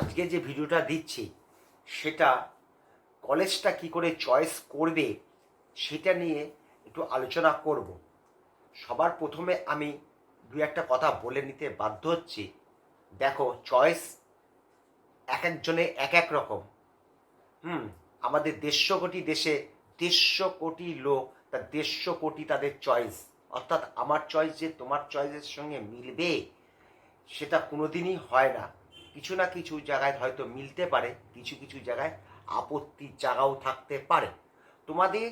আজকে যে ভিডিওটা দিচ্ছি, সেটা কলেজটা কি করে চয়েস করবে, সেটা নিয়ে একটু আলোচনা করব। সবার প্রথমে আমি দু একটা কথা বলে নিতে বাধ্য হচ্ছি। দেখো চয়েস এক একজনে এক এক রকম। হুম, আমাদের দেড়শো কোটি দেশে দেড়শো কোটি লোক তার দেড়শো কোটি তাদের চয়েস অর্থাৎ আমার চয়েস যে তোমার চয়েসের সঙ্গে মিলবে, সেটা কোনোদিনই হয় না। কিছু না কিছু জায়গায় হয়তো মিলতে পারে, কিছু কিছু জায়গায় আপত্তির জায়গাও থাকতে পারে। তোমাদের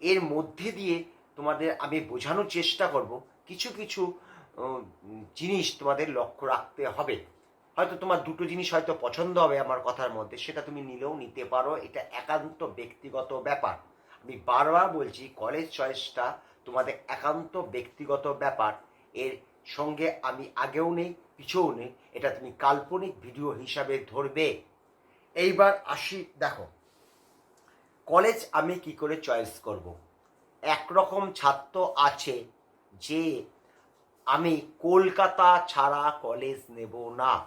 এর মধ্যে দিয়ে তোমাদের আমি বোঝানোর চেষ্টা করব, কিছু কিছু জিনিস তোমাদের লক্ষ্য রাখতে হবে। হয়তো তোমার দুটো জিনিস হয়তো পছন্দ হবে আমার কথার মধ্যে, সেটা তুমি নিলেও নিতে পারো, এটা একান্ত ব্যক্তিগত ব্যাপার। আমি বারবার বলছি কলেজ চয়েসটা তোমাদের একান্ত ব্যক্তিগত ব্যাপার, এর সঙ্গে আমি আগেও নেই, পিছেও নেই। এটা তুমি কাল্পনিক ভিডিও হিসাবে ধরবে। এইবার আসি, দেখো। কলেজ আমি কি করে চয়েস করব? একরকম ছাত্র আছে যে আমি কলকাতা ছাড়া কলেজ নেব না।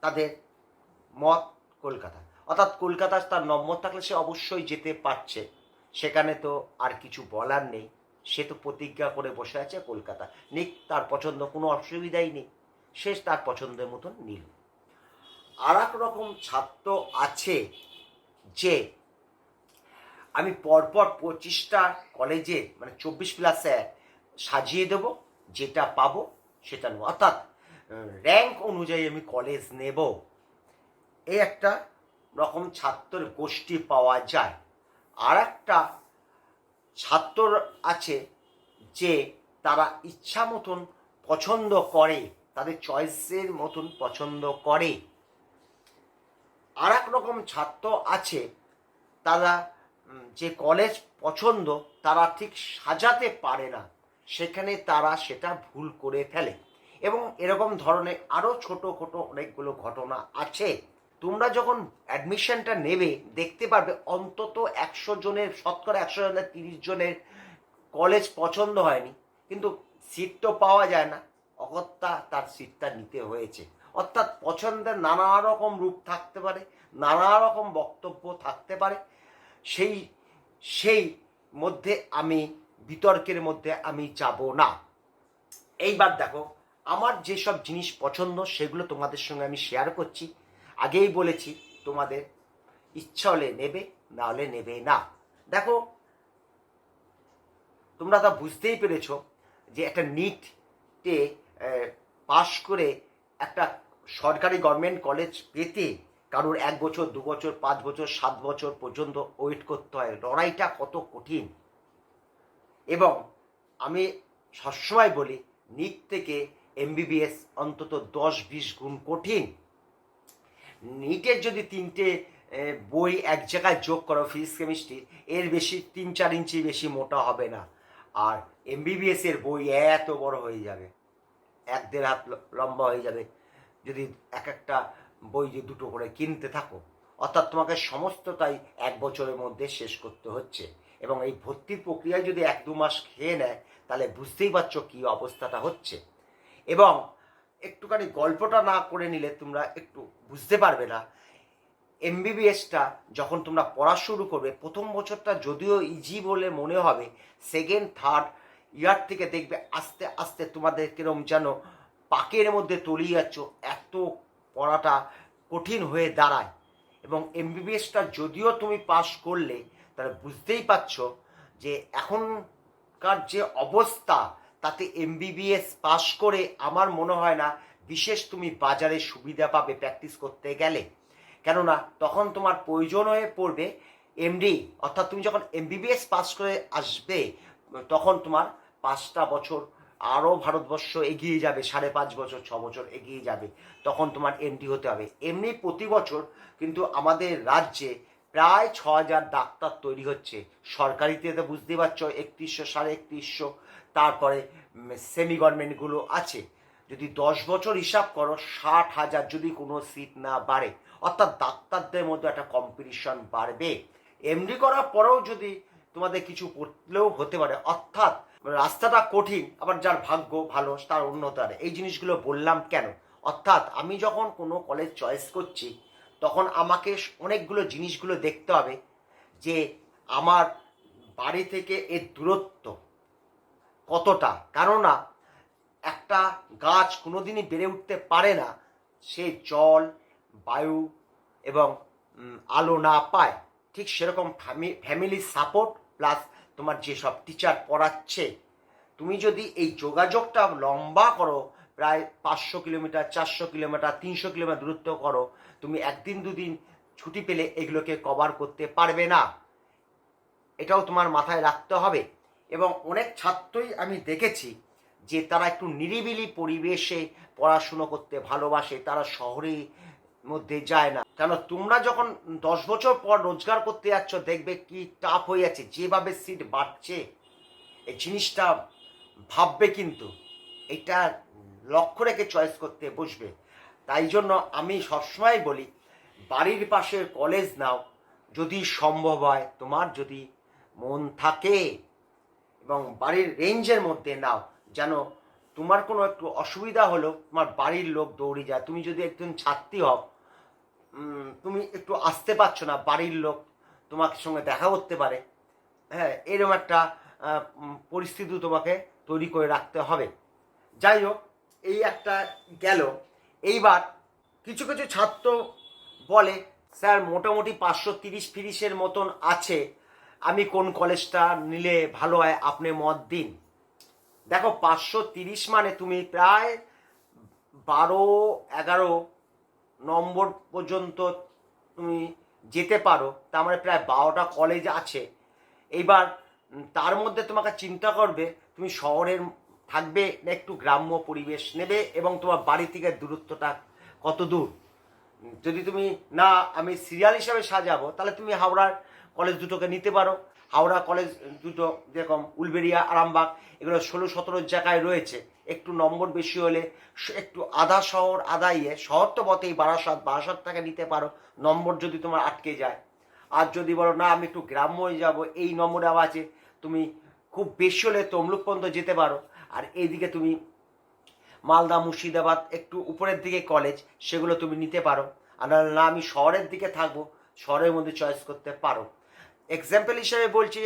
তাদের মত কলকাতা। অর্থাৎ কলকাতা তার নম্বর থাকলে সে অবশ্যই যেতে পারছে। সেখানে তো আর কিছু বলার নেই। সে তো প্রতিজ্ঞা করে বসে আছে কলকাতা নিক, তার পছন্দ, কোনো অসুবিধাই নেই। সে তার পছন্দের মতন নিল। আর রকম ছাত্র আছে যে আমি পরপর পঁচিশটা কলেজে মানে চব্বিশ প্লাসে সাজিয়ে দেব, যেটা পাবো, সেটা নেব অর্থাৎ র্যাঙ্ক অনুযায়ী আমি কলেজ নেব। এই একটা রকম ছাত্রের গোষ্ঠী পাওয়া যায়। আর একটা ছাত্র আছে যে তারা ইচ্ছা মতন পছন্দ করে, তাদের চয়েসের মতন পছন্দ করে। আর এক রকম ছাত্র আছে, তারা যে কলেজ পছন্দ, তারা ঠিক সাজাতে পারে না। সেখানে তারা সেটা ভুল করে ফেলে। এবং এরকম ধরনের আরও ছোট ছোট অনেকগুলো ঘটনা আছে। তোমরা যখন অ্যাডমিশনটা নেবে, দেখতে পারবে অন্তত একশো জনের, শতকরা একশো জনের, তিরিশ জনের কলেজ পছন্দ হয়নি। কিন্তু সিট তো পাওয়া যায় না। অগত্যা তার সিটটা নিতে হয়েছে। অর্থাৎ পছন্দের নানা রকম রূপ থাকতে পারে, নানা রকম বক্তব্য থাকতে পারে। সেই সেই মধ্যে আমি, বিতর্কের মধ্যে আমি যাব না। এইবার দেখো, আমার যেসব জিনিস পছন্দ, সেগুলো তোমাদের সঙ্গে আমি শেয়ার করছি। আগেই বলেছি, তোমাদের ইচ্ছা হলে নেবে না হলে নেবে না। দেখো, তোমরা তা বুঝতেই পেরেছ যে একটা নিটে পাশ করে একটা সরকারি গভর্নমেন্ট কলেজ পেতে কারোর এক বছর, দু বছর, পাঁচ বছর, সাত বছর পর্যন্ত ওয়েট করতে হয়। লড়াইটা কত কঠিন। এবং আমি সবসময় বলি নিট থেকে এমবিবিএস অন্তত দশ, বিশ গুণ কঠিন। নিটের যদি তিনটে বই এক জায়গায় যোগ করো ফিজিক্স কেমিস্ট্রি এর বেশি তিন চার ইঞ্চি বেশি মোটা হবে না। আর এমবিবিএস এর বই এত বড় হয়ে যাবে, এক দেড় হাত লম্বা হয়ে যাবে। যদি এক একটা বই যে দুটো করে কিনতে থাকো, অর্থাৎ তোমাকে সমস্তটাই এক বছরের মধ্যে শেষ করতে হচ্ছে। এবং এই ভর্তির প্রক্রিয়ায় যদি এক দু মাস খেয়ে নেয়, তাহলে বুঝতেই পারছ কী অবস্থাটা হচ্ছে। এবং একটুখানি গল্পটা না করে নিলে তোমরা একটু বুঝতে পারবে না। এমবিবিএসটা যখন তোমরা পড়া শুরু করবে, প্রথম বছরটা যদিও ইজি বলে মনে হবে সেকেন্ড থার্ড ইয়ার থেকে দেখবে আস্তে আস্তে তোমাদের কিরম যেন পাকের মধ্যে তলিয়ে যাচ্ছ, এত পড়াটা কঠিন হয়ে দাঁড়ায়। এবং এমবিবিএসটা যদিও তুমি পাস করলে, তাহলে বুঝতেই পারছ যে এখনকার যে অবস্থা তাতে এমবিবিএস পাস করে আমার মনে হয় না বিশেষ তুমি বাজারে সুবিধা পাবে প্র্যাকটিস করতে গেলে। কেননা তখন তোমার প্রয়োজন হয়ে পড়বে এমডি অর্থাৎ তুমি যখন এমবিবিএস পাস করে আসবে, তখন তোমার পাঁচটা বছর আরও ভারতবর্ষ এগিয়ে যাবে, সাড়ে পাঁচ বছর, ছ বছর এগিয়ে যাবে, তখন তোমার এমডি হতে হবে। এমনি প্রতি বছর কিন্তু আমাদের রাজ্যে প্রায় ছ হাজার ডাক্তার তৈরি হচ্ছে। সরকারিতে তো বুঝতেই পারছ, একত্রিশশো, সাড়ে একত্রিশশো, তারপরে সেমি গভর্নমেন্টগুলো আছে। যদি দশ বছর হিসাব করো, ষাট হাজার যদি কোনো সিট না বাড়ে, অর্থাৎ ডাক্তারদের মধ্যে একটা কম্পিটিশন বাড়বে। এমডি করার পরেও যদি তোমাদের কিছু পড়লেও হতে পারে, অর্থাৎ রাস্তাটা কঠিন, আবার যার ভাগ্য ভালো, তার উন্নত এই জিনিসগুলো বললাম কেন? অর্থাৎ আমি যখন কোনো কলেজ চয়েস করছি তখন আমাকে অনেকগুলো জিনিসগুলো দেখতে হবে যে আমার বাড়ি থেকে এর দূরত্ব কতটা। কেননা একটা গাছ কোনোদিনই বেড়ে উঠতে পারে না, সে জল, বায়ু এবং আলো না পায়। ঠিক সেরকম ফ্যামিলি সাপোর্ট প্লাস তোমার যেসব টিচার পড়াচ্ছে, তুমি যদি এই যোগাযোগটা লম্বা করো প্রায় পাঁচশো কিলোমিটার, চারশো কিলোমিটার, তিনশো কিলোমিটার দূরত্ব করো। তুমি একদিন দুদিন ছুটি পেলে এগুলোকে কভার করতে পারবে না। এটাও তোমার মাথায় রাখতে হবে। এবং অনেক ছাত্রই আমি দেখেছি যে তারা একটু নিরিবিলি পরিবেশে পড়াশুনো করতে ভালোবাসে, তারা শহরে মধ্যে যায় না। কেন তোমরা যখন দশ বছর পর রোজগার করতে যাচ্ছ, দেখবে কি টাফ হয়ে যাচ্ছে, যেভাবে সিট বাড়ছে। এই জিনিসটা ভাববে কিন্তু, এটা লক্ষ্য রেখে চয়েস করতে বসবে। তাই জন্য আমি সবসময় বলি, বাড়ির পাশে কলেজ নাও। যদি সম্ভব হয়, তোমার যদি মন থাকে এবং বাড়ির রেঞ্জের মধ্যে নাও। যেন তোমার কোনো একটু অসুবিধা হলো তোমার বাড়ির লোক দৌড়ে যায়। তুমি যদি একজন ছাত্রী হও তুমি একটু আসতে পারছ না, বাড়ির লোক তোমার সঙ্গে দেখা করতে পারে। হ্যাঁ এরকম একটা পরিস্থিতি তোমাকে তৈরি করে রাখতে হবে। যাই হোক এই একটা গেল। এইবার কিছু কিছু ছাত্র বলে, স্যার, মোটামুটি পাঁচশো তিরিশ ফিরিশের মতন আছে। আমি কোন কলেজটা নিলে ভালো হয়? আপনি মত দিন। দেখো, পাঁচশো তিরিশ মানে তুমি প্রায় বারো, এগারো নম্বর পর্যন্ত তুমি যেতে পারো। তার মানে প্রায় বারোটা কলেজ আছে। এইবার তার মধ্যে তোমাকে চিন্তা করবে, তুমি শহরের থাকবে, না একটু গ্রাম্য পরিবেশ নেবে এবং তোমার বাড়ি থেকে দূরত্বটা কত দূর? যদি তুমি, না, আমি সিরিয়াল হিসাবে সাজাবো, তাহলে তুমি হাওড়ার কলেজ দুটোকে নিতে পারো। হাওড়া কলেজ দুটো যেরকম উলবেড়িয়া, আরামবাগ, এগুলো ষোলো সতেরো জায়গায় রয়েছে। একটু নম্বর বেশি হলে একটু আধা শহর, আধা ইয়ে শহর তো বটেই, বারাসাত বারাসাত থেকে নিতে পারো। নম্বর যদি তোমার আটকে যায়। আর যদি বলো, না, আমি একটু গ্রাম্য যাব, এই নম্বরে আবার আছে, তুমি খুব বেশি হলে তমলুক পর্যন্ত যেতে পারো। আর এইদিকে তুমি মালদা, মুর্শিদাবাদ, একটু উপরের দিকে কলেজ সেগুলো তুমি নিতে পারো। আর না আমি শহরের দিকে থাকব, শহরের মধ্যে চয়েস করতে পারো। এক্সাম্পল হিসেবে বলছি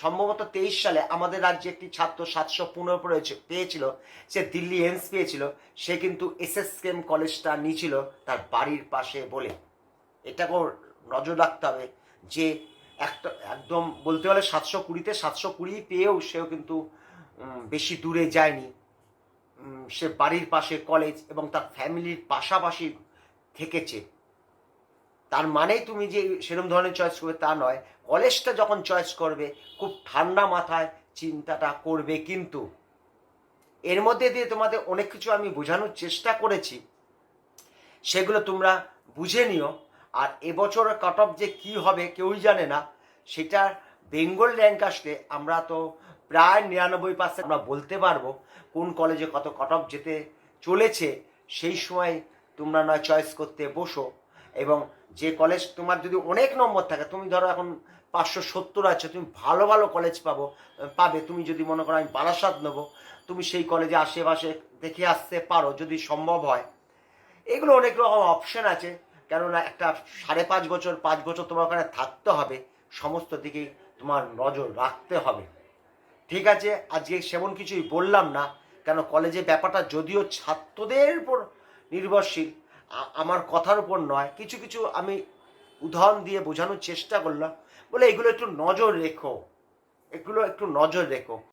সম্ভবত তেইশ সালে আমাদের রাজ্যে একটি ছাত্র সাতশো পনেরো পেয়েছে, পেয়েছিল, সে দিল্লি এমস পেয়েছিল, সে কিন্তু এস এস কেম কলেজটা নিয়েছিল তার বাড়ির পাশে বলে। এটাকেও নজর রাখতে হবে যে একটা, একদম বলতে গেলে সাতশো কুড়িতে সাতশো কুড়ি পেয়েও সেও কিন্তু বেশি দূরে যায়নি। সে বাড়ির পাশে কলেজ এবং তার ফ্যামিলির পাশাপাশি থেকেছে। তার মানেই তুমি যে সেরকম ধরনের চয়েস করবে তা নয়। কলেজটা যখন চয়েস করবে, খুব ঠান্ডা মাথায় চিন্তাটা করবে কিন্তু। এর মধ্যে দিয়ে তোমাদের অনেক কিছু আমি বোঝানোর চেষ্টা করেছি। সেগুলো তোমরা বুঝে নিও। আর এবছরের কাট অফ যে কী হবে কেউই জানে না। সেটা বেঙ্গল র্যাঙ্ক আসলে আমরা তো প্রায় নিরানব্বই পার্সেন্ট আমরা বলতে পারব কোন কলেজে কত কাট অফ যেতে চলেছে, সেই সময় তোমরা নয় চয়েস করতে বসো। এবং যে কলেজ তোমার যদি অনেক নম্বর থাকে, তুমি ধরো এখন পাঁচশো সত্তর আছে, তুমি ভালো ভালো কলেজ পাবো, পাবে। তুমি যদি মনে করো আমি বারাসাত নেব, তুমি সেই কলেজে আশেপাশে দেখে আসতে পারো, যদি সম্ভব হয়। এগুলো অনেক রকম অপশান আছে, কেননা একটা সাড়ে পাঁচ বছর পাঁচ বছর তোমার ওখানে থাকতে হবে, সমস্ত দিকেই তোমার নজর রাখতে হবে। ঠিক আছে, আজকে সেমন কিছুই বললাম না, কেন কলেজে ব্যাপারটা যদিও ছাত্রদের উপর নির্ভরশীল আমার কথার উপর নয়, কিছু কিছু আমি উদাহরণ দিয়ে বোঝানোর চেষ্টা করলাম, বলে এগুলো একটু নজর রেখো, এগুলো একটু নজর রেখো।